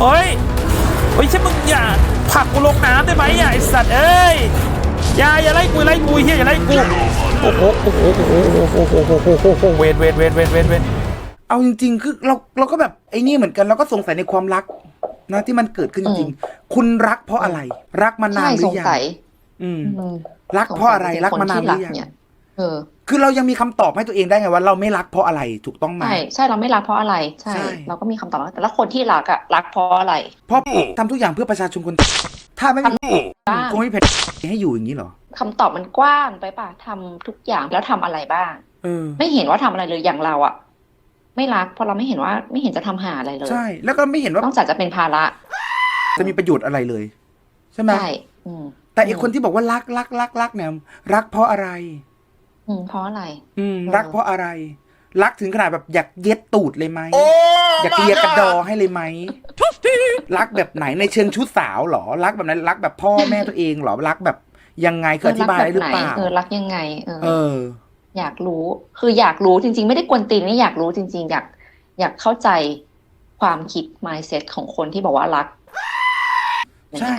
โอ้ยโอ้ยใช่มึงอย่าผลักกูลงน้ำได้ไหมอย่าไอสัตว์เอ้ยอย่าอย่าไล่กูไล่กูเฮียอย่าไล่กูโอ้โหโอ้โหโอ้โหโอ้โหโอ้โหโอ้โหโอ้โหเวนเวนเวนเวนเวนเวนเอาจริง ๆ คือเราเราก็แบบไอ้นี่เหมือนกันเราก็สงสัยในความรักนะที่มันเกิดขึ้นจริงๆคุณรักเพราะอะไร รักมานานใช่หรืสองยังสัยอืมอืมรักเพราะอะไรสงสัยรักมานานหครืที่อยังเนี่ยเออ คือเรายังมีคำตอบให้ตัวเองได้ไงว่าเราไม่รักเพราะอะไรถูกต้องไหมใช่ใช่เราไม่รักเพราะอะไร ใช่ใช่เราก็มีคำตอบแล้วแต่ละคนที่รักอะรักเพราะอะไร เพราะทำทุกอย่างเพื่อประชาชนคน ถ้าไม่มีบ้างคงไม่เผ็ดให้อยู่อย่างนี้เหรอคำตอบมันกว้างไปป่ะทำทุกอย่างแล้วทำอะไรบ้างเออไม่เห็นว่าทำอะไรเลยอย่างเราอะไม่รักเพราะเราไม่เห็นว่าไม่เห็นจะทำหาอะไรเลยใช่ แล้วก็ไม่เห็นว่านอกจากจะเป็นภาระ จะมีประโยชน์อะไรเลย ใช่ไหมใช่อืมแต่อีกคนที่บอกว่ารักรักรักรักเนี่ยรักเพราะอะไร อืมเพราะอะไร อืมเออรักเพราะอะไร รักถึงขนาดแบบอยากเย็ดตูดเลยไหม อยากเลียกระดอให้เลยไหม รักแบบไหนในเชิงชู้สาวเหรอ รักแบบไหนรักแบบพ่อแม่ตัวเองเหรอ รักแบบยังไงคืออธิบายได้หรือเปล่า เออรักยังไง เออ เออ อยากรู้ คืออยากรู้จริง ๆ ไม่ได้กวนตีนนี่อยากรู้จริง ๆ อยาก อยากเข้าใจความคิด mindset ของคนที่บอกว่ารัก ใช่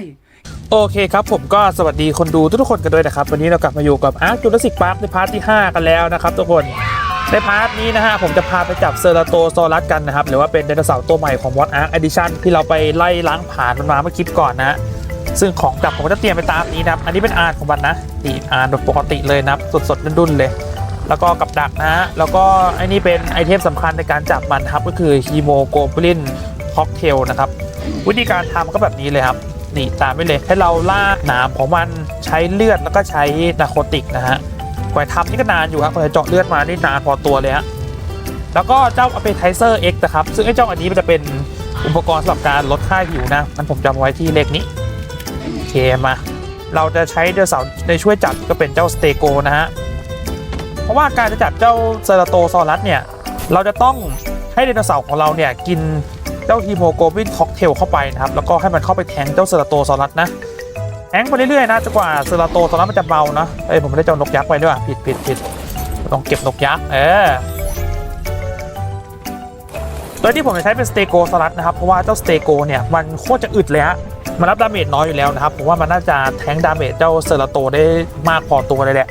โอเคครับผมก็สวัสดีคนดูทุกๆคนกันด้วยนะครับ วันนี้เรากลับมาอยู่กับอาร์จูราสิกพาร์คในพาร์ทที่ 5 กันแล้วนะครับทุกคนในพาร์ทนี้นะฮะผมจะพาไปจับเซอราโตซอรัสกันนะครับ หรือว่าเป็นไดโนเสาร์ตัวใหม่ของ What Ark Edition ที่เราไปไล่ล้างผ่านมันมาเมื่อคลิปก่อนนะซึ่งของจับผมก็จะเตรียมไปตามนี้นะครับ อันนี้เป็นอาร์ของมันนะตีอาร์ปกติเลยนะครับสดๆดุนๆเลย แล้วก็กับดักนะฮะแล้วก็ไอ้นี่เป็นไอเทมสำคัญในการจับมันครับก็คือฮีโมโกลบลินค็อกเทลนะครับวิธีการทำก็แบบนี้เลยครับ นี่ตามไปเลย ให้เราล่าหนามของมันใช้เลือดแล้วก็ใช้นาโคติกนะฮะกว่าทำนี่ก็นานอยู่ครับกว่าจะเจาะเลือดมานี่นานพอตัวเลยฮะแล้วก็เจ้า Appetizer X นะครับ ซึ่งไอ้เจ้าอันนี้มันจะเป็นอุปกรณ์สำหรับการลดค่าหิวนะมันผมจำไว้ที่เลขนี้โอเคมาเราจะใช้เดลเสาในช่วยจับก็เป็นเจ้าสเตโกนะฮะเพราะว่าการจะจับเจ้าเซราโตซอรัสเนี่ยเราจะต้องให้ไดโนเสาร์ของเราเนี่ยกิน เจ้าฮีโมโกลบินค็อกเทลเข้าไปนะครับ แล้วก็ให้มันเข้าไปแทงเจ้าเซราโตซอรัสนะแทงไปเรื่อยๆนะจนกว่าเซราโตซอรัสมันจะเบานะเอ้ยผมไม่ได้เจ้านกยักษ์ไปด้วยว่ะผิดผิดผิดต้องเก็บนกยักษ์เออโดยที่ผมจะใช้เป็นสเตโกซอรัสนะครับ เพราะว่าเจ้าสเตโกเนี่ย มันโคตรจะอึดเลยฮะมันรับดาเมจน้อยอยู่แล้วนะครับ ผมว่ามันน่าจะแทงดาเมจเจ้าเซราโตได้มากพอตัวเลยแหละ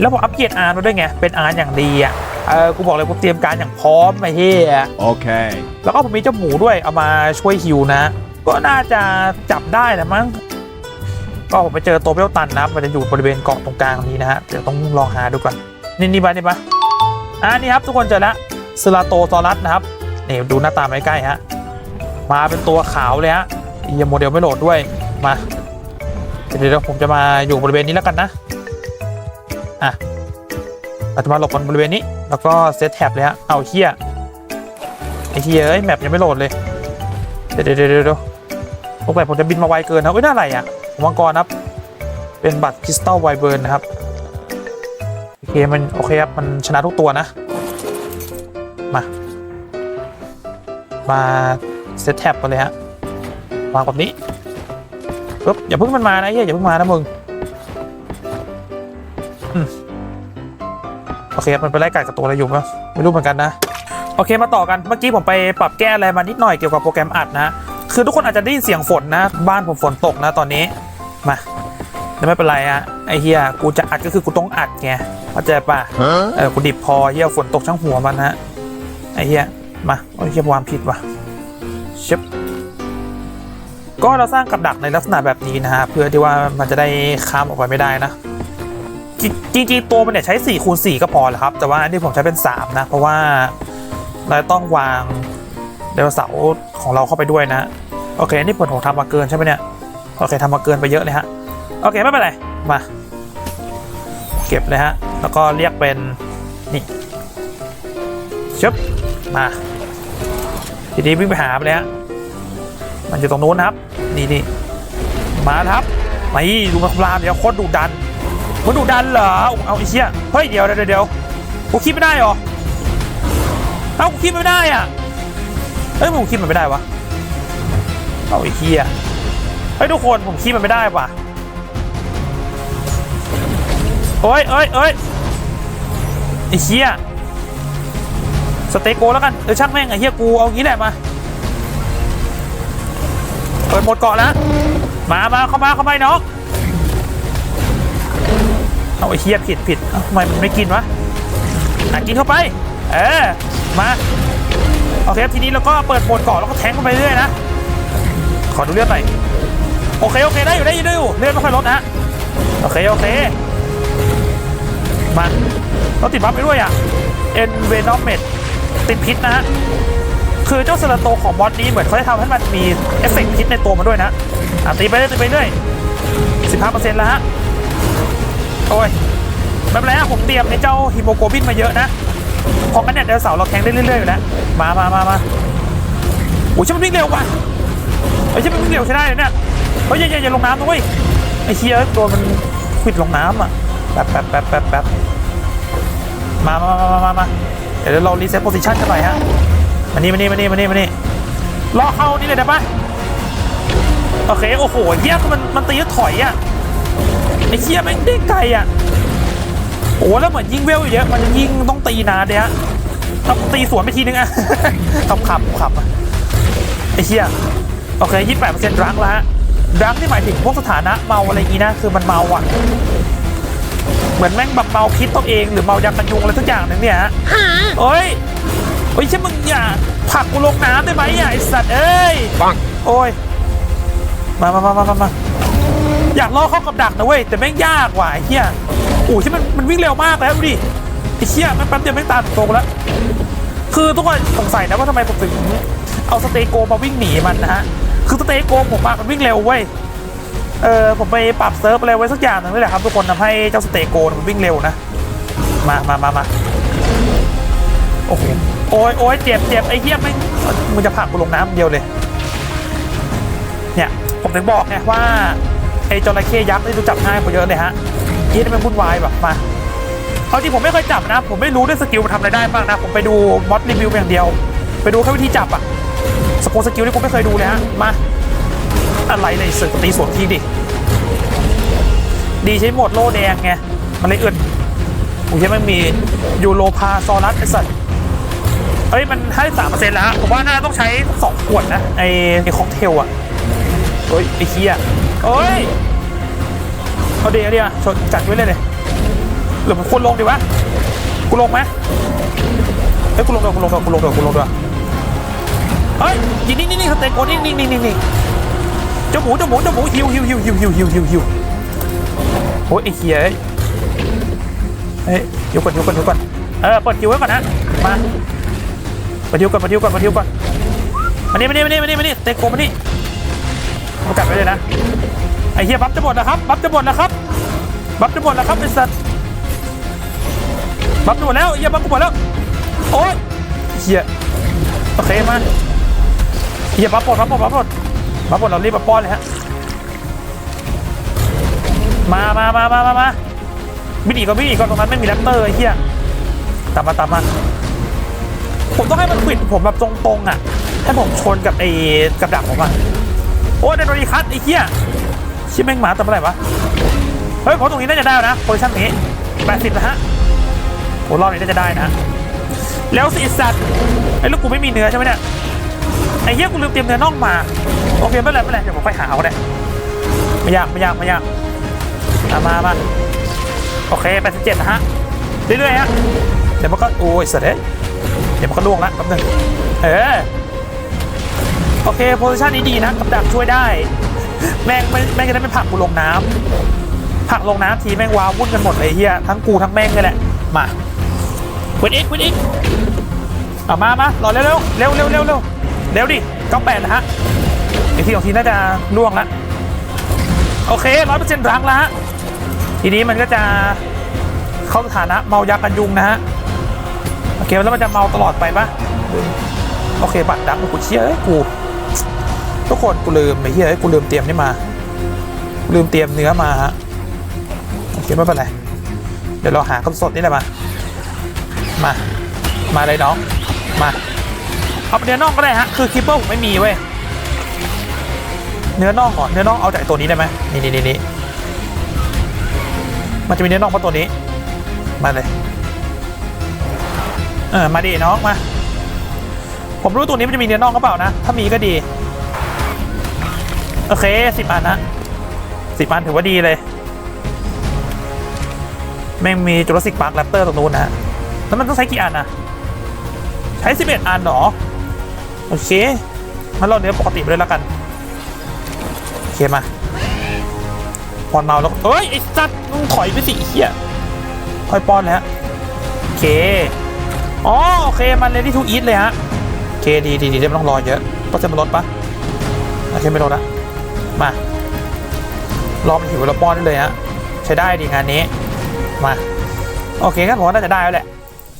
แล้วผมอัปเกรดอาร์มาด้วยไง เป็นอาร์อย่างดีอะ เออกูบอกเลยกูเตรียมการอย่างพร้อมไอ้เหี้ย Okay. แล้วก็ผมมีเจ้าหมูด้วยเอามาช่วยฮิวนะ ก็น่าจะจับได้นะมั้งก็ผมไปเจอตัวเปรี้ยวตันนะครับมันจะอยู่บริเวณเกาะตรงกลางนี้นะฮะเดี๋ยวต้องลองหาดูก่อนนี่นี่ปะนี่ปะอ่านี่ครับทุกคนเจอแล้วสลาโตซอรัสนะครับนี่ดูหน้าตาใกล้ๆฮะมาเป็นตัวขาวเลยฮะเยังโมเดลไม่โหลดด้วยมาเดี๋ยวเดี๋ยวผมจะมาอยู่บริเวณนี้แล้วกันนะอะเราจะมาหลบบนบริเวณนี้ แล้วก็เซตแท็บเลยฮะเอาเฮียไอ้เฮียเอ้ยแมปยังไม่โหลดเลย เดี๋ยวเดี๋ยวเดี๋ยวเดี๋ยวพวกแบบผมจะบินมาไวเกินนะเอ้ยน่าอะไรอะมังกรนครับ เป็นบัตรคริสตัลไวเบิร์นนะครับ โอเคมันโอเคครับ มันชนะทุกตัวนะ มา มาเซตแท็บกันเลยฮะวางแบบนี้ปึ๊บอย่าเพิ่งมันมานะเฮียอย่าเพิ่งมานะมึง เคมันไปไล่กัดกับตัวอะไรอยู่ปะไม่รู้เหมือนกันนะ โอเคมาต่อกันเมื่อกี้ผมไปปรับแก้อะไรมานิดหน่อยเกี่ยวกับโปรแกรมอัดนะคือทุกคนอาจจะได้ยินเสียงฝนนะ บ้านผมฝนตกนะตอนนี้มาแต่ไม่เป็นไรอะไอเฮียกูจะอัดก็คือกูต้องอัดไงเข้าใจปะ Huh? เออกูดิบพอเฮียฝนตกช่างหัวมันฮะไอเฮียมาโอ้ยเฮียวางผิดว่ะชิบก็เราสร้างกับดักในลักษณะแบบนี้นะฮะเพื่อที่ว่ามันจะได้ข้ามออกไปไม่ได้นะ จริงจริงๆตัวมันเนี่ยใช้4คูณ4ก็พอแหละครับ แต่ว่าอันนี้ผมใช้เป็น 3 นะ เพราะว่าเราต้องวางไดโนเสาร์ของเราเข้าไปด้วยนะ โอเค อันี่ผลผมทำมาเกินใช่ไหมเนี่ย โอเคทำมาเกินไปเยอะเลยฮะ โอเค ไม่เป็นไร มา เก็บเลยฮะ แล้วก็เรียกเป็น นี่ชึบมาทีนี้วิ่งไปหาไปเลยฮะ มันอยู่ตรงนู้นครับ นี่นี่มาครับมาดูมันคำรามเดี๋ยวโคตรดุดัน มันดุดันเหรอ เอาไอ้เชี่ยเฮ้ยเดี๋ยวเดี๋ยวเดี๋ยวกูคิดไม่ได้เหรอ เอ้ากูคิดไม่ได้อะเฮ้ยผมคิดมันไม่ได้วะ เอาไอ้เชี่ยเฮ้ยทุกคนผมคิดมันไม่ได้ว่ะโอ้ยเอ้ยเอ้ยไอ้เชี่ยสเต็กโกแล้วกันเออช่างแม่งไอ้เหี้ยกูเอางี้แหละมาเปิดหมดเกาะแล้วมามาเข้ามาเข้ามาไอ้น้อง เอาไอ้เฮียผิดผิดทำไมมันไม่กินวะอะกินเข้าไป เออ มาโอเคทีนี้เราก็เปิดโหมดเกาะแล้วก็แทงเข้าไปเรื่อยนะ ขอดูเลือดหน่อย โอเคโอเคได้อยู่ได้อยู่ได้อยู่เลือดไม่ค่อยลดนะโอเคโอเค มาเราติดบัฟไปด้วยอะเอ็นเวนอมเมดติดพิษนะฮะคือเจ้าสลัดโตของบอสนี้เหมือนเขาได้ทำให้มันมีเอฟเฟกต์พิษในตัวมันด้วยนะอะตีไปเรื่อยตีไปเรื่อยสิบห้าเปอร์เซ็นต์แล้วฮะ โอ้ยไม่เป็นไรฮะผมเตรียมในเจ้าฮิโมโกบินมาเยอะนะพราะงั้นเนี่ยเดี๋ยวเสาเราแทงได้เรื่อยๆอยู่แล้วมามามามาโอ้ยช่มันวิ่งเร็วว่ะไอ้ยใช่มันวิ่งเร็วใช่ได้เลยเนี่ยเฮ้ยอย่าอย่าอย่าลงน้ำนะเว้ยไอ้เชียตัวมันควิดลงน้ำอะแป๊บแป๊บแป๊บแป๊บแป๊บมามามามามามาเดี๋ยวเรารีเซ็ตโพซิชันกันหน่อยฮะมานี่มานี่มานี่มานี่มานี่รอเข้านี่เลยได้ปะโอเคโอ้โหเยี่ยมมันมันตีแล้วถอยอะ อ้เชี่ยแม่งได้ไกลอะโอ้แล้วเหมือนยิงเวลอยู่เยอะมันจะยิงต้องตีนานเดียต้องตีสวนไปทีนึงอะขับขับขับอะไอ้เชี่ยโอเคยี่สิบแปดเปอร์เซ็นต์รังแล้วฮะรังที่หมายถึงพวกสถานะเมาอะไรอย่างงี้นะคือมันเมาอะเหมือนแม่งแบบเมาพิษตัวเองหรือเมายากันยุงอะไรทุกอย่างนึงเนี่ยฮะเอ้ยโอ้ยใช่มึงอย่าผลักกูลงน้ำได้ไหมอะไอสัตว์เอ้ยปังโอ้ยมามามามามามา อยากล่อเข้ากับดักนะเว้ยแต่แม่งยากว่ะไอ้เหี้ยโอ้ยที่มันมันวิ่งเร็วมากแล้วดูดิไอ้เหี้ยมันแป๊บเดียวแม่งตามตรงแล้วคือทุกคนสงสัยนะว่าทำไมผมถึงเอาสเตโกมาวิ่งหนีมันนะฮะคือสเตโกผมมามันวิ่งเร็วเว้ยเออผมไปปรับเซิร์ฟอะไรไว้สักอย่างหนึงนี่แหละครับทุกคนทำให้เจ้าสเตโกมันวิ่งเร็วนะมามามามาโอ้โหโอ้ยโอ้ยเจ็บเจ็บไอ้เหี้ยไม่มึงจะผักกูลงน้ำเดียวเลย เนี่ยผมถึงบอกไงว่า จระเข้ยักษ์นี่รู้จับง่ายกว่าเยอะเลยฮะยี่นี่มันวุ่นวายแบบมาเอาจริงผมไม่เคยจับนะ ผมไม่รู้ด้วยสกิลมันทำอะไรได้บ้างนะ ผมไปดูมอดรีวิวอย่างเดียว ไปดูแค่วิธีจับอะสกิลสกิลที่ผมไม่เคยดูเลยฮะมาอะไรเลยสึกตีสวนทีดิดีใช้หมดโล่แดงไงมันเลยอึดโอ้ยมันมียูโรพาซอรัสไอสัตว์เฮ้ยมันให้สามเปอร์เซ็นต์แล้วผมว่าน่าต้องใช้สองขวดนะไอไอค็อกเทลอะเฮ้ยไอเคีย เฮ้ย เอาดีเอาดีอะชนจัดไว้เลยเลยหรือผมควรลงดีวะกูลงไหมเฮ้ยกูลงด้วยกูลงด้วยกูลงด้วยกูลงด้วยเฮ้ยยิงนี่นี่นี่สเต็กโกนี่นี่นี่นี่นี่เจ้าหมูเจ้าหมูเจ้าหมูหิวหิวหิวหิวหิวหิวหิวหิวโอ้ยไอ้เคียเอ้ยเฮ้ยเดี๋ยวก่อนเดี๋ยวก่อนเดี๋ยวก่อนเออเปิดคิวไว้ก่อนนะมาเปิดคิวก่อนเปิดคิวก่อนเปิดคิวก่อนมานี่มานี่มานี่มานี่มานี่สเต็กโกมานี่ มากัดไว้เลยนะ ไอเฮียบัฟจะหมดแล้วครับ บัฟจะหมดแล้วครับ บัฟจะหมดแล้วครับไอสัตว์บัฟจะหมดแล้วเฮียบัฟจะหมดแล้ว โอ๊ยเฮียโอเคมาเฮียบัฟหมดบัฟหมดบัฟหมดบัฟหมดเรารีบมาป้อนเลยฮะ มามามามามามาบินอีกก็บินอีกก็ตรงนั้นไม่มีแรปเตอร์ไอ้เฮียตามมาตามมาผมต้องให้มันขวิดผมแบบตรงๆอะ ให้ผมชนกับไอ้กับดักผมอะ อ้ยไดโนดีคัตไอ้เหี้ยชิบแม่งหมาตัวเมื่อไหร่วะ เฮ้ยผมตรงนี้น่าจะได้นะโพซิชั่นนี้แปดสิบนะฮะโอ้รอบนี้น่าจะได้นะ แล้วสิสัตว์ไอ้ลูกกูไม่มีเนื้อใช่ไหมเนี่ย ไอ้เหี้ยกูลืมเตรียมเนื้อน่องมา โอเคไม่เป็นไรไม่เป็นไรเดี๋ยวผมค่อยหาเอาได้ไม่ยากไม่ยากไม่ยากมามามาโอเคแปดสิบเจ็ดนะฮะ เรื่อยๆฮะ เดี๋ยวมันก็โอ้ยเสร็จเดี๋ยวมันก็ล่วงละแป๊บนึงเออ โอเคโพซิชันนี้ดีนะกับดักช่วยได้ แม่งไม่แม่งจะได้ไม่ผักกูลงน้ำผักลงน้ำทีแม่งว้าวุ่นกันหมดเลยเฮียทั้งกูทั้งแม่งเลยแหละมาควิดอีกควิดอีกเอามามารอเร็วเร็วเร็วเร็วเร็วเร็วเร็วดิเก้าแปดนะฮะไอทีของทีน่าจะล่วงละโอเคร้อยเปอร์เซ็นต์รังล้วฮะทีนี้มันก็จะเข้าสถานะเมายากันยุงนะฮะโอเคแล้วมันจะเมาตลอดไปปะโอเคบัตรดังกูเชี่ยเอ้ยกู ทุกคนกูลืมไอ้เหี้ยเอ้กูลืมเตรียมนี่มา ลืมเตรียมเนื้อมาฮะโอเคไม่เป็นไรเดี๋ยวเราหากันสดนี่แหละมา มา มาเลยน้อง มา เอาเนื้อน่องก็ได้ฮะ คือคิปเปอร์ผมไม่มีเว้ย เนื้อน่องก่อน เนื้อน่องเอาจากตัวนี้ได้ไหมนี่นี่นี่นี่มันจะมีเนื้อน่องเพราะตัวนี้ มาเลย เออ มาดิน้องมา ผมรู้ตัวนี้มันจะมีเนื้อน่องหรือเปล่านะ ถ้ามีก็ดี โอเคสิบอันนะสิบอันถือว่าดีเลย แม่งมีจุลศิกปาร์คแรปเตอร์ตรงนู้นนะแล้วมันต้องใช้กี่อันนะใช้สิบเอ็ดอันหรอ โอเคงั้นเราเนื้อปกติไปเลยแล้วกัน โอเคมาพอนเมาแล้วเอ้ยไอ้สัตว์มึงถอยไปสิเฮียถอยปอนแล้วโอเคอ๋อโอเคมันเลดี้ทูอีทเลยฮะโอเคดีดีดีไม่ต้องรอเยอะเปอร์เซ็นต์มันลดปะโอเคไม่ลดละ มารอมันหิวเราป้อนได้เลยฮะใช้ได้ดีงานนี้มาโอเคครับผมน่าจะได้แล้วแหละ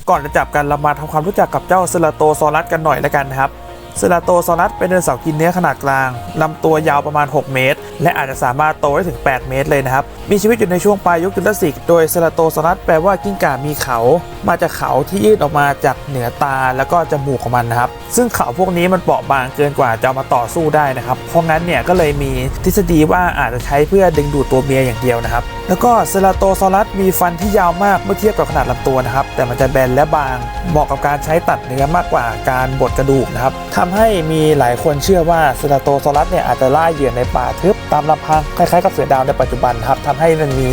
ก่อนจะจับกันเรามาทำความรู้จักกับเจ้าเซลโตซอรัสกันหน่อยแล้วกันนะครับ เซราโตซอรัสเป็นไดโนเสาร์กินเนื้อขนาดกลางลำตัวยาวประมาณ 6 เมตร และอาจจะสามารถโตได้ถึง 8 เมตรเลยนะครับ มีชีวิตอยู่ในช่วงปลายยุคจุลศิกโดยเซราโตซอรัสแปลว่ากิ้งก่ามีเขา มาจากเขาที่ยื่นออกมาจากเหนือตาแล้วก็จมูกของมันนะครับ ซึ่งเขาพวกนี้มันเปราะบางเกินกว่าจะามาต่อสู้ได้นะครับ เพราะงั้นเนี่ยก็เลยมีทฤษฎีว่าอาจจะใช้เพื่อดึงดูดตัวเมียอย่างเดียวนะครับ แล้วก็เซราโตซอรัสมีฟันที่ยาวมากเมื่อเทียบกับขนาดลำตัวนะครับ แต่มันจะแบนและบาง เหมาะกับการใช้ตัดเนื้อมากกว่าการบดกระดูกนะครับทำให้มีหลายคนเชื่อว่าเซราโตซอรัสเนี่ยอาจจะล่าเหยื่อในป่าทึบตามลำพังคล้ายๆกับเสือดาวในปัจจุบันครับทำให้มันมี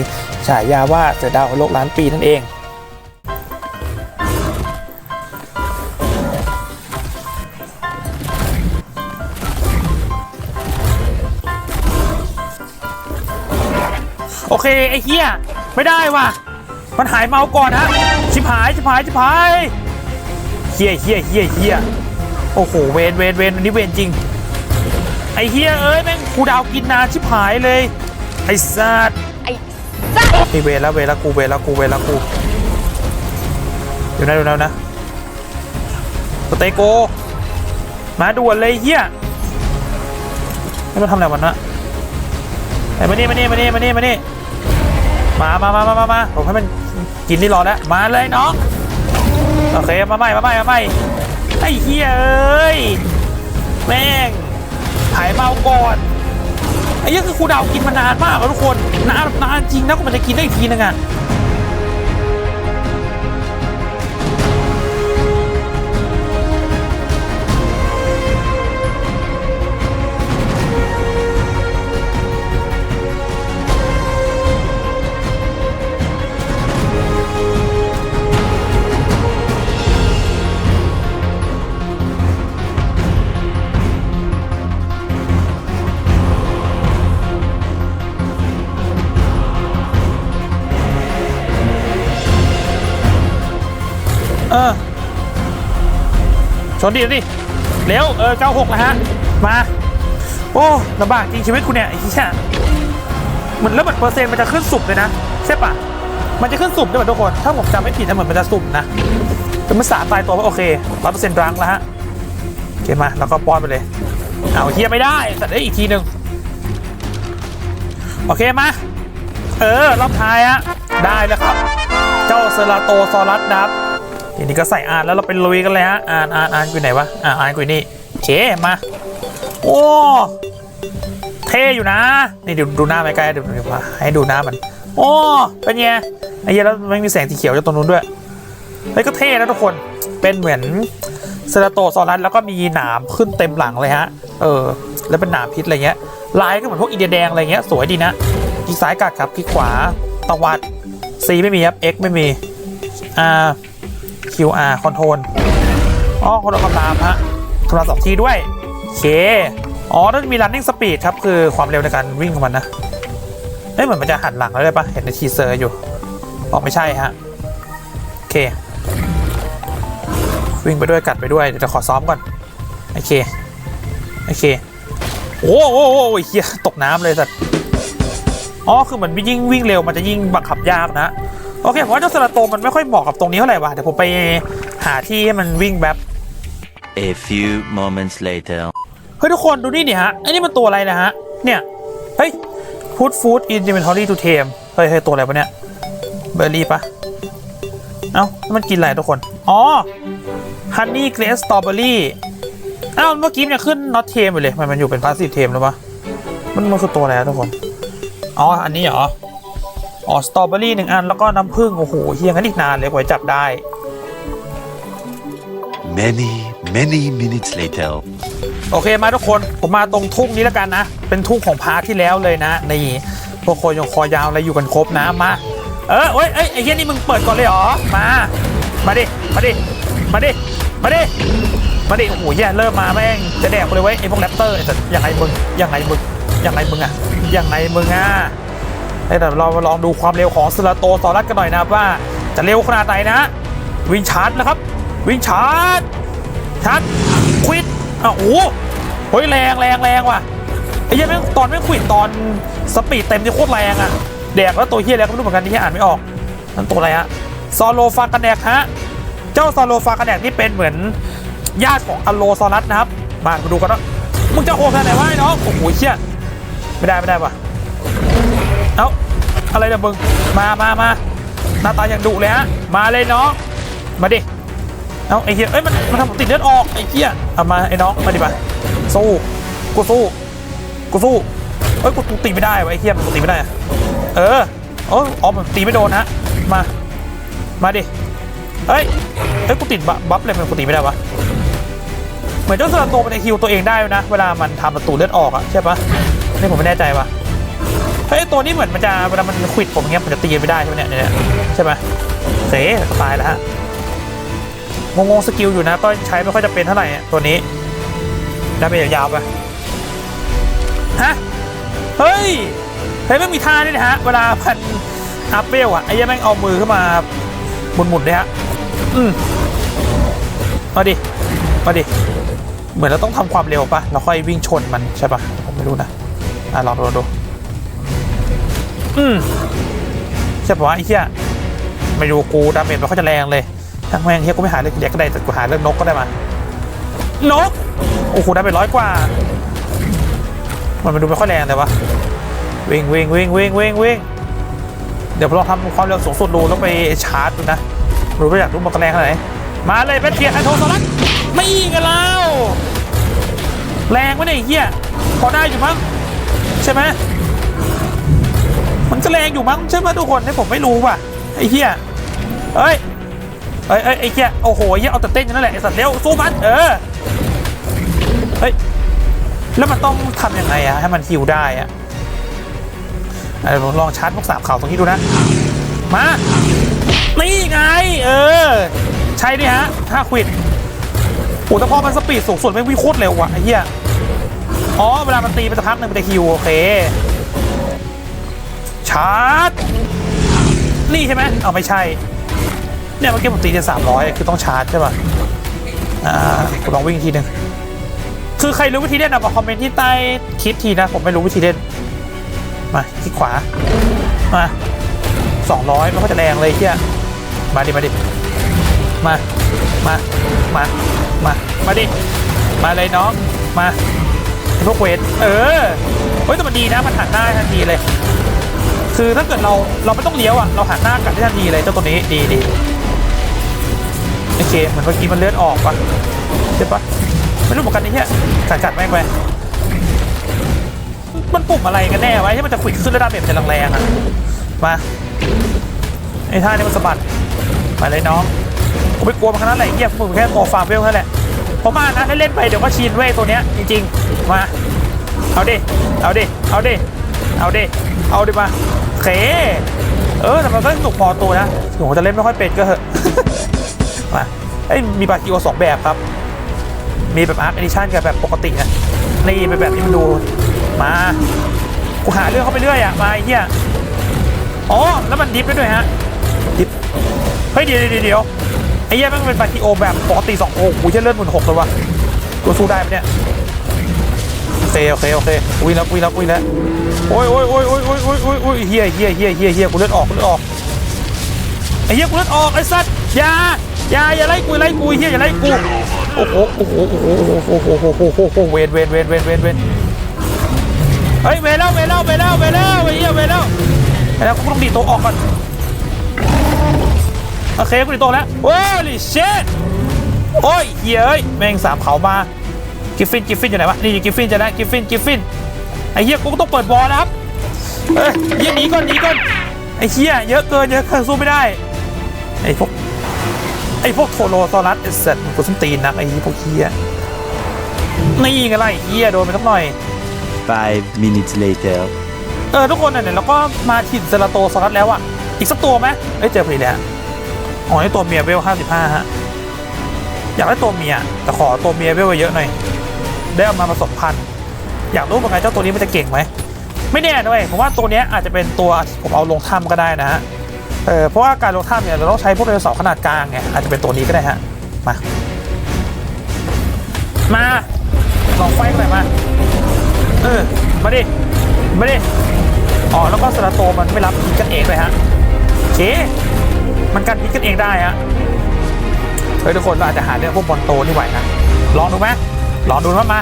ฉายาว่าเสือดาวโลกล้านปีนั่นเองโอเค ไอ้เหี้ย ไม่ได้ว่ะ มันหายเมาก่อนฮะ ชิบหาย ชิบหาย ชิบหายเฮียเฮียเฮียเฮีย โอ้โห เวนเวนเวนอันนี้เวนจริง ไอ้เฮียเอ้ยแม่งกูดาวกินนานชิบหายเลย ไอ้สัตว์ไอ้สัตว์ไอ้เวนแล้วเวนแล้วกูเวนแล้วกูเวนแล้วกูเดี๋ยวนะเดี๋ยวนะเดี๋ยวนะสเตโก มาด่วนเลยเฮียให้มันทำอะไรมันวะไอ้มานี่มานี่มานี่มานี่มานี่มามามามามามาผมให้มันกินนี่รอแล้วมาเลยน้องโอเคมาใหม่มาใหม่มาใหม่ ไอ้เฮียเอ้ย แม่งหายเมาก่อน ไอ้เหี้ยคือครูดาวกินมานานมากแล้วทุกคนนานแบบนานจริงนะกว่ามันจะกินได้อีกทีนึงอะ ชนดิดิเร็วเออ96แล้วฮะ มา โอ้ลำบากจริงชีวิตคุณเนี่ยไอ้เหี้ยเหมือนแล้วเหมือนเปอร์เซ็นต์มันจะขึ้นสุ่มเลยนะใช่ปะมันจะขึ้นสุ่มด้วยหมือนทุกคน ถ้าผมจำไม่ผิดนะเหมือนมันจะสุ่มนะเป็นภาษาตายตัวว่าโอเคร้อยเปอร์เซ็นต์รังแล้วฮะโอเคมาแล้วก็ป้อนไปเลยเอาเฮียไม่ได้สัตว์ได้อีกทีหนึ่งโอเคมาเออรอบท้ายฮะได้แล้วครับ เจ้าเซราโตซอรัสนะครับ ทีนี้ก็ใส่อ่านแล้วเราไปลุยกันเลยฮะอ่านอ่านอ่านกูไหนวะอ่าอ่านกูนี่โอเคมาโอ้เท่อยู่นะนี่เดูดูหน้าไปใกล้เดี๋ยวเดี๋ยวมาให้ดูหน้ามันโอ้เป็นไงไอ้เหี้ยแล้วมันมีแสงสีเขียวจากตรงนู้นด้วยเฮ้ยก็เท่นะทุกคนเป็นเหมือนเซราโตซอรัสแล้วก็มีหนามขึ้นเต็มหลังเลยฮะ เออ แล้วเป็นหนามพิษอะไรเงี้ย ลายก็เหมือนพวกอินเดียแดงอะไรเงี้ย สวยดีนะคลิกซ้ายกัดครับคลิกขวาตวัด C ไม่มีครับ X ไม่มี R QR Control อ๋อ Control คำรามฮะคำรามสองทีด้วยโอเคอ๋อนั่นมี running speed ครับ คือความเร็วในการวิ่งของมันนะเอ้ยเหมือนมันจะหันหลังแล้วได้ปะเห็นในทีเซอร์อยู่อ๋อไม่ใช่ฮะโอเค วิ่งไปด้วยกัดไปด้วย เดี๋ยวจะขอซ้อมก่อน โอเค โอเค โอ้โหโอ้โหโอ้โหเฮียตกน้ำเลยสัตว์อ๋อ คือเหมือนยิ่งวิ่งเร็วมันจะยิ่งบังคับยากนะ โอเคผมว่าเจ้าสลาโตมันไม่ค่อยเหมาะกับตรงนี้เท่าไหร่ว่ะเดี๋ยวผมไปหาที่ให้มันวิ่งแบบ A few moments later. เฮ้ยทุกคนดูนี่ดิฮะไอ้นี่มันตัวอะไรนะฮะ เนี่ย เฮ้ย put food in inventory to tame เฮ้ยเฮ้ยตัวอะไรวะเนี่ย เบอร์รี่ปะเอ้าแล้วมันกินอะไรทุกคน อ๋อ honey grace strawberry เอ้าเมื่อกี้มันยังขึ้น not tame ไปเลย มันมันอยู่เป็น passive tame หรือปะมันมันคือตัวอะไรอะทุกคน อ๋อ อันนี้เหรอ อ๋อสตรอเบอรี่หนึ่งอันแล้วก็น้ำผึ้งโอ้โหเฮียงั้นอีกนานเลยกว่าจะจับได้ Many, many minutes later. โอเคมาทุกคนผมมาตรงทุ่งนี้แล้วกันนะ เป็นทุ่งของพาร์ทที่แล้วเลยนะนี่พวกคนยังคอยาวอะไรอยู่กันครบนะมาเออเอ้ยเอ้ยไอ้เหี้ยนี่มึงเปิดก่อนเลยเหรอมามาดิมาดิมาดิมาดิมาดิโอ้โหเหี้ยเริ่มมาแม่งจะแดกกูเลยเว้ยไอ้พวกแรปเตอร์ไอ้สัตว์ยังไงมึงยังไงมึงยังไงมึงอะยังไงมึงอะเฮ้ย แต่เราลองดูความเร็วของสลาโตซอรัสกันหน่อยนะครับว่าจะเร็วขนาดไหนนะ วิ่งชาร์จนะครับ วิ่งชาร์จชัดควิดอะโอ้โหเฮ้ยแรงแรงแรงว่ะไอ้เหี้ยแม่งตอนแม่งควิดตอนสปีดเต็มนี่โคตรแรงอะแดกแล้วตัวเหี้ยอะไรก็ไม่รู้เหมือนกันที่อ่านไม่ออกนั่นตัวอะไรฮะซอโลฟากันแดกฮะเจ้าซอโลฟากันแดกนี่เป็นเหมือนญาติของอโลซอรัสนะครับมามาดูกันว่ามึงจะโหดขนาดไหนวะไอ้น้องโอ้โหเชี่ยไม่ได้ไม่ได้ว่ะ เอ้าอะไรนี่ยมึงมามามาหน้าตาอย่างดุเลยฮะมาเลยน้องมาดิเอาไอ้เหี้ยเอ้ยมันมันทำผมติดเลือดออกไอ้เหี้ยเอามาไอ้น้องมาดิมาสู้กูสู้กูสู้เอ้ยกูตีไม่ได้วะไอ้เหี้ยมันตีไม่ได้เออโอ้อ๋อมันตีไม่โดนฮะมามาดิเอ้ยเอ้ยกูติดบัฟเลยมันกูตีไม่ได้วะเหมือนเจ้าสลัดโตมันจะฮิวตัวเองได้นะเวลามันทำประตูเลือดออกอะใช่ปะนี่ผมไม่แน่ใจวะ เฮ้ยตัวนี้เหมือนมันจะเวลามันควิดผมเงี้ยมันจะตีไม่ได้ใช่ไหมเนี่ยเนี่ยใช่ไหมเคก็ตายแล้วฮะงงๆสกิลอยู่นะก็ใช้ไม่ค่อยจะเป็นเท่าไหร่ตัวนี้ได้ไปยาวๆไปฮะเฮ้ยเฮ้ยไม่มีท่าด้วยนะฮะเวลาพันอัพเวลอะไอ้ยังแม่งเอามือขึ้นมาหมุนๆเลยฮะอืมมาดิมาดิเหมือนเราต้องทำความเร็วปะเราค่อยวิ่งชนมันใช่ปะผมไม่รู้นะอะลองดูดู อืมใช่ปะวะไอ้เหี้ยไม่รู้กูดาเมจมันค่อยจะแรงเลยทั้งแม่งเฮียกูไม่หาเรื่องเด็กก็ได้แต่กูหาเรื่องนกก็ได้มานกโอ้โหได้ไปร้อยกว่า มันมาดูไม่ค่อยแรงเลยวะวิ่งวิ่งวิ่งวิ่งวิ่งวิ่งเดี๋ยวผมลองทำความเร็วสูงสุดดูแล้วไปชาร์จดูนะรู้ว่อยากรู้มันแรงขนาดไหนมาเลยแบทเทียไอโทสลัดไม่กันแล้วแรงวะเนี่ยไอ้เฮียพอได้อยู่มั้งใช่ไหม มันก็แรงอยู่มั้งใช่ไหมทุกคนให้ผมไม่รู้ว่ะไอ้เฮียเอ้ยเอ้ยเอ้ยไอ้เหี้ยโอ้โหเหี้ยเอาแต่เต้นอย่นั้นแหละไอ้สัตว์เร็วสู้มันเออเฮ้ยแล้วมันต้องทำยังไงอะให้มันฮิวได้อะเดี๋ยวผมลองชาร์จพวกสามเข่าตรงนี้ดูนะมานี่ไงเออใช่ดิฮะห้าควิดโอ้แต่พอมันสปีดสูงสุดไม่วิ่งโคตรเร็วว่ะไอ้เหี้ยอ๋อเวลามันตีไปสักพักหนึ่งมันจะฮิวโอเค ชาร์จ นี่ใช่ไหมเอาไม่ใช่ เนี่ยเมื่อกี้ผมตีจะสามร้อยคือต้องชาร์จใช่ป่ะ อ่าผมลองวิ่งทีหนึ่งคือใครรู้วิธีเล่นอะมาคอมเมนต์ที่ใต้คลิปทีนะ ผมไม่รู้วิธีเล่น มาคลิกขวา มาสองร้อยมันก็จะแรงเลยเฮียมาดิ มาดิ มา มา มา มา มาดิ มาเลยน้อง มาพวกเวท เออ เฮ้ยแต่มันดีนะ มันหันหน้าทันทีเลย คือถ้าเกิดเราเราไม่ต้องเลี้ยวอะเราหันหน้ากลับได้ทันทีเลยเจ้าตัวนี้ดีดีโอเคเหมือนเมื่อกี้มันเลือดออกปะใช่ปะไม่รู้เหมือนกันนี่เฮียกัดกัดแม่งไปมันปุ่มอะไรกันแน่วะที่มันจะขวิดขึ้นระดับแบบจะแรงๆอะมาไอ้ท่านี้มันสะบัดไปเลยน้องผมไม่กลัวมันขนาดนั้นแหละไอ้เฮียมึงแค่ตัวฟาร์มเวลแค่แหละผมมานะเล่นไปเดี๋ยวก็ชินเว้ยตัวเนี้ยจริงๆมาเอาดิเอาดิเอาดิเอาดิเอาดิมา เค เออแต่มันก็สนุกพอตัวนะถึงผมจะเล่นไม่ค่อยเป็นก็เหอะมาเอ้ยมีบาคิโอสองแบบครับ มีแบบอาร์คเอดิชันกับแบบปกตินะนี่เป็นแบบที่มันดูมากูหาเรื่องเข้าไปเรื่อยอะมาไอ้เหี้ยอ๋อแล้วมันดิฟได้ด้วยฮะดิฟเฮ้ยเดี๋ยวเดี๋ยวเดี๋ยวไอ้เหี้ยมันเป็นบาคิโอแบบปกติสองโอ้กูจะเลื่อนหมื่นหกเลยวะกูสู้ได้ไหมเนี่ย เคโอเคโอเคอุ้ยแล้วอุ้ยแล้วอุ้ยแล้วโอ้ยโอ้ยโอ้ยโอ้ยโอ้ยโอ้ยโอ้ยโอ้ยเฮียเฮียเฮียเฮียเฮียกูเลือดออกกูเลือดออกไอ้เฮียกูเลือดออกไอ้สัตว์อย่าอย่าอย่าไล่กูไล่กูเฮียอย่าไล่กูโอ้โหโอ้โหโอ้โหโอ้โหโอ้โหโอ้โหโอ้โหเวนเวนเวนเวนเวนเวนเฮ้ยเวนแล้วเวนแล้วเวนแล้วเวนแล้วไอ้เฮียเวนแล้วไอ้แล้วกูต้องดีดตัวออกก่อนโอเคกูดีดตัวแล้วโอ้ยเชตโอ้ยเฮียเอ้ยแม่งสามเขามา กิฟฟินกิฟฟินอยู่ไหนวะนี่กิฟฟินจะได้กิฟฟินกิฟฟินไอ้เหี้ยกูก็ต้องเปิดบอลนะครับเอ้ยเหี้ยหนีก่อนหนีก่อนไอ้เหี้ยเยอะเกินเยอะเกินสู้ไม่ได้ไอ้พวกไอ้พวกโทโลซอรัสไอ้สัตว์กูส้นตีนนักไอ้พวกเหี้ยนี่ไงล่ะไอ้เฮียโดนไปสักหน่อย Five minutes later. เออทุกคนเนี่ยเราก็มาถิ่นเซราโตซอรัสแล้วอะอีกสักตัวไหมเอ้ยเจอพอดีแล้วอ๋อนี่ตัวเมียเวลห้าสิบห้าฮะอยากได้ตัวเมียแต่ขอตัวเมียเวลเยอะหน่อย ได้เอามาผสมพันธุ์อยากรู้เหมือนกันเจ้าตัวนี้มันจะเก่งไหมไม่แน่ด้วยผมว่าตัวนี้อาจจะเป็นตัวผมเอาลงถ้ำก็ได้นะฮะเออเพราะว่าการลงถ้ำเนี่ยเราต้องใช้พวกไดโนเสาร์ขนาดกลางไงอาจจะเป็นตัวนี้ก็ได้ฮะมามาลองไฟหน่อยมาเออมาดิมาดิอ๋อแล้วก็สตาโตมันไม่รับพิษกันเองเลยฮะโอเคมันกันพิษกันเองได้ฮะเฮ้ยทุกคนเราอาจจะหาเรื่องพวกบอลโตนี่ไหวนะลองดูไหม ลองดูว่ามา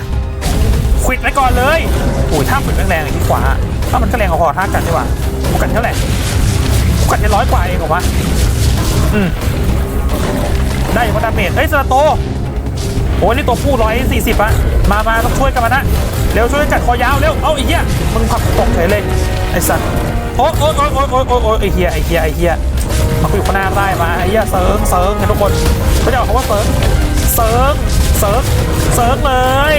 ควิดไว้ก่อนเลยโอ้ยถ้าเหมือนแรงๆอย่างที่ขวาถ้ามันก็แรงพอๆท่ากันดีกว่าพวกกันเท่าไหร่พวกกันจะร้อยกว่าเองเหรอวะอืมได้อยู่ว่าดาเมจเฮ้ยสตาโตโอ้ยนี่ตัวผู้ร้อยสี่สิบอะมามาต้องช่วยกันมานะเร็วช่วยกันกัดคอยาวเร็วเอาไอ้เหี้ยมึงผักตกเฉยเลยไอ้สัตว์โอ๊ยโอ๊ยโอ๊ยโอ๊ยโอ๊ยโอ๊ยโอ๊ยไอ้เหี้ยไอ้เหี้ยไอ้เหี้ยมาคุยกับข้างหน้าได้มาไอ้เหี้ยเซิร์งเซิร์งทุกคนเขาจะบอกเขาว่าเซิร์งเซิร์งเซิร์ง ซิร์งเลย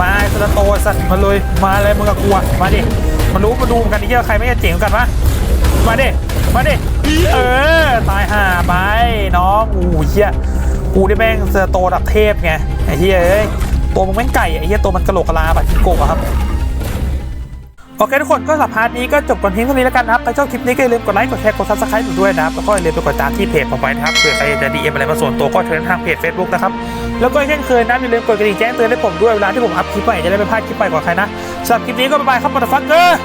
มาไอ้สตโตสัตว์มาเลยมาเลยมึงกับกลัวมาดิมารู้มาดูกันไอ้เหี้ยใครไม่จะเจ๋งกันวะมาดิมาดิเออตายห่าไปน้องอู้เชี่ยกูได้แม่งเจอโตดับเทพไงไอ้เหี้ยตัวมึงแม่งไก่ไอ้เหี้ยตัวมันกระโหลกกะลาแบบทิโกะครับ โอเคทุกคนก็สัปดาห์นี้ก็จบกันเพียงเท่านี้แล้วกันนะครับใครชอบคลิปนี้ก็อย่าลืมกดไลค์กดแชร์กดซับสไครต์ด้วยนะครับแล้วก็อย่าลืมไปกดตามที่เพจผมไว้นะครับเผื่อใครจะดีเอ็มอะไรมาส่วนตัวก็เชิญทางเพจ Facebook นะครับแล้วก็เช่นเคยนะอย่าลืมกดกระดิ่งแจ้งเตือนให้ผมด้วยเวลาที่ผมอัพคลิปใหม่จะได้ไม่พลาดคลิปใหม่กว่าใครนะสำหรับคลิปนี้ก็บ๊ายบายครับมาตฟักเกอร์